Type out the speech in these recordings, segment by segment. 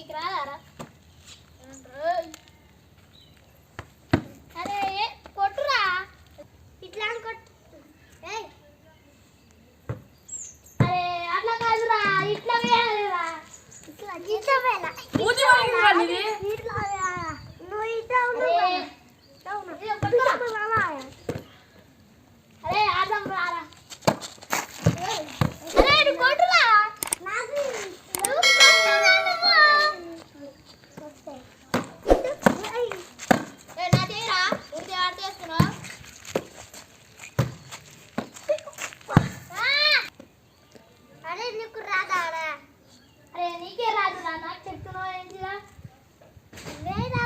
నీకు రాదారా అరే కొట్టురా. ఇట్లా కొట్టు అరే అట్లా కాదురా ఇట్లా వేయాలిరా. ఇట్లా ఇట్లా వేయాలి రాదాడా? అరే నీకే రాదు రా నాకు చెప్తున్నావు ఏంటిరా? వేరే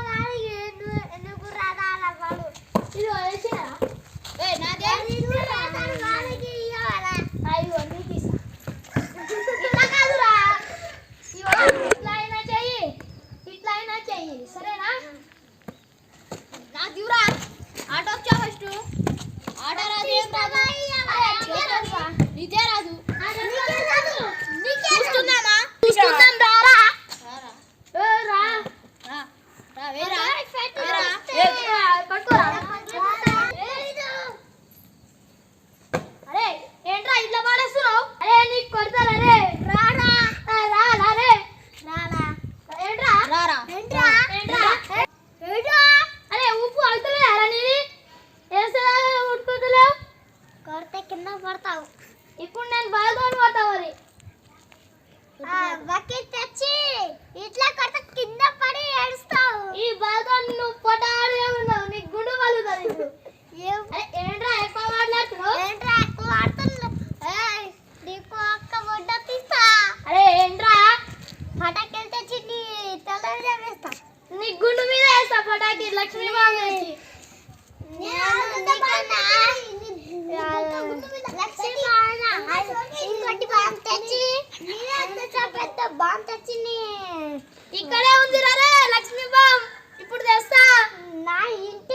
ఎందుకు రాదా వాడు? ఇది వచ్చి అరే ఉప్పు అవుతలేరా నీది? ఉడుకుతలేవు కొడితే కింద పడతావు. ఇప్పుడు నేను బాగా పడతావు అది బకెట్ తెచ్చి ఇట్లా కొడితే కింద లక్ష్మీ బాగుంది. ఇంకోటి బాంబు తెచ్చి పెద్ద బాంబు తెచ్చి ఇక్కడే ఉంది రే లక్ష్మీ బాంబు ఇప్పుడు తెస్తా. నా ఇంటి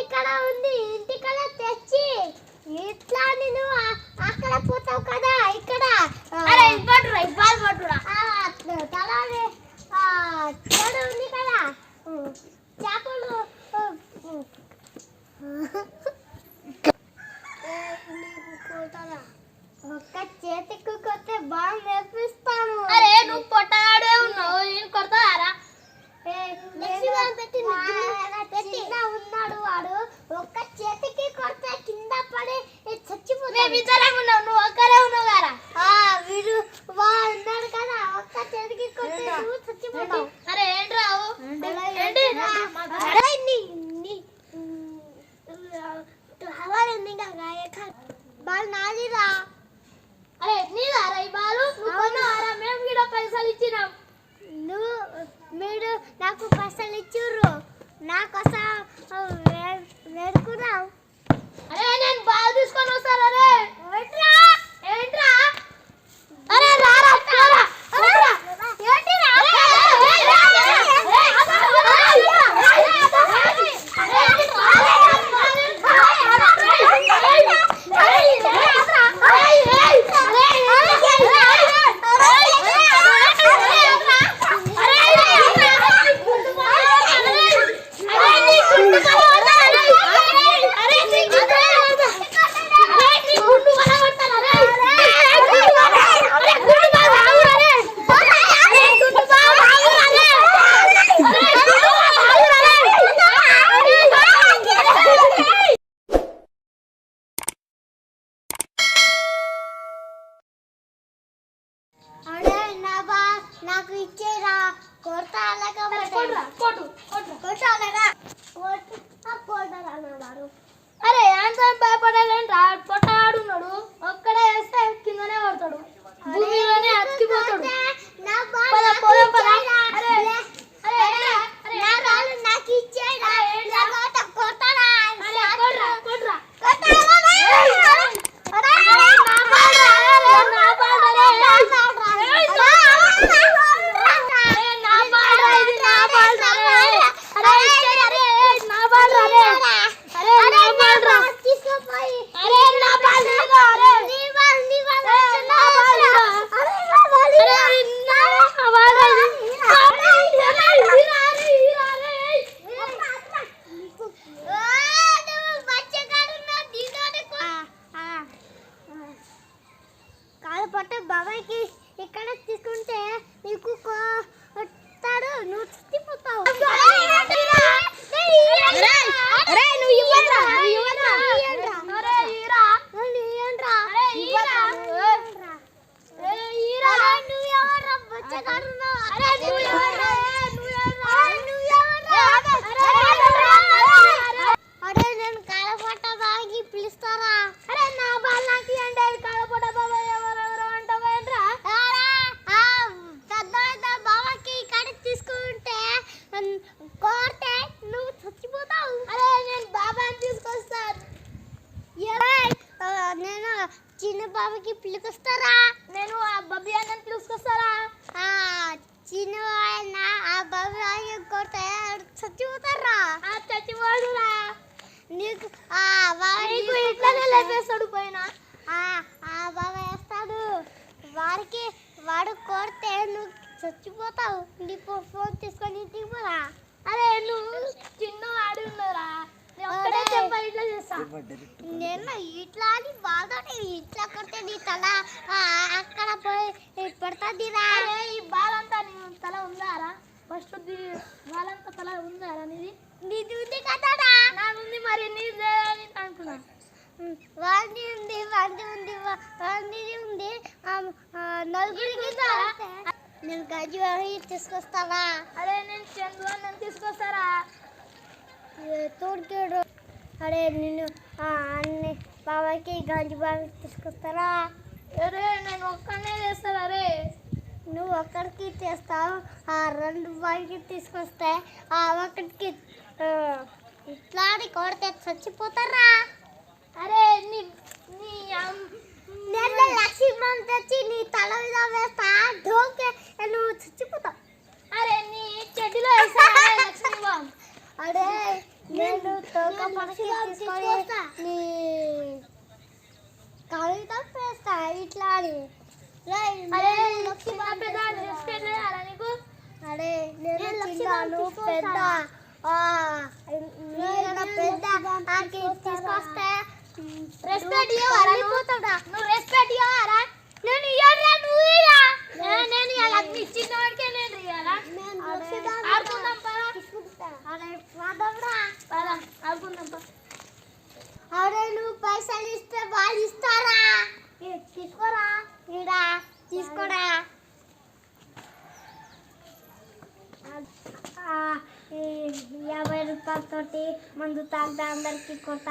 బాల్ నాదిరా అరే నీదారా ఈ బాలు? నువ్వు కొన్నావారా? మేము కూడా పైసలు ఇచ్చినాం. నువ్వు మీరు నాకు పైసలు ఇచ్చిర్రు. నాకు అసలు వేడుకున్నావు. అరే నేను బాగా తీసుకొని వస్తాను అరే. ఏంట్రా? రా కొట్టాల కొట్టు కొట్టాలరా కొట్టాలన్నారు అరే ఆన్సర్ భయపడాలంటే పొట్టాడున్నాడు ఒక్కడే వేస్తే కిందనే పడతాడు భూమిలోనే అతికిపోతాడు. అరే నేను చిన్న బాబాకి పిలుకొస్తారా? నేను ఆ బబ్బీ అన్నని పిలుచుకొస్తారా? చిన్న ఆయన ఆ బాబీ ఆయన కొడితే చచ్చిపోతారా చచ్చిపోదురా. నీకు ఆ బాబా ఇట్లానే లేపేస్తాడు పైన? ఆ ఆ బాబా వేస్తాడు వాడికి వాడు కొడితే నువ్వు చచ్చిపోతావు. నీకు ఫోన్ తీసుకొని ఇంటికి పోరా. అరే నువ్వు చిన్న వాడు ఉన్నారా నేను ఒక్కడే ఇట్లా చేస్తా. నేను ఇట్లా అని బాగా ఇట్లా కొడితే నీ తల అక్కడ పోయి పడుతుందిరా ఈ బాలంతా నీ తల ఉందారా? ఫస్ట్ బాలంతా తల ఉందారా నీది? నీది ఉంది కదరా నాది మరి నీది లేదని అనుకున్నా. వాడి ఉంది వాడి ఉంది వాడి ఉంది. నలుగురికి నేను గజ్జి తీసుకొస్తావా? అరే నేను చందు అన్నం తీసుకొస్తారా? తోడుకేడు అరే నేను అన్ని బాబాకి గంజి బాబాకి తీసుకొస్తారా? అరే నేను ఒక్కనే చేస్తాను అరే. నువ్వు ఒక్కడికి చేస్తావు ఆ రెండు బాయికి తీసుకొస్తే ఆ ఆ, ఇట్లా కొడితే చచ్చిపోతారా? అరే నీ నీ నేను లక్ష్మం తెచ్చి నీ తల మీద వేస్తా ఢోకే నువ్వు చచ్చిపోతావు అరే నీ చెడ్డిలో వేసా లక్ష్మీబాం అరే కవిత వేస్తా ఇట్లా అని. అరే నేను చిన్నాను పెద్ద. పెద్ద. తీసుకొస్తే రెస్పెక్ట్ ఇవ్వరా నువ్వు? రెస్పెక్ట్ ఇవ్వరా నేను ఇవ్వరా నువ్వు నేను నీ చిన్నవాడికే నేను ఇవ్వాలా ఆడుకుందాం పరా అరే నువ్వు పైసలు ఇస్తే వాళ్ళు ఇస్తారా? తీసుకోరా? ఇడా తీసుకోరా ఆ, యాభై రూపాయలతోటి మందు తాగుతా అందరికి కొట్ట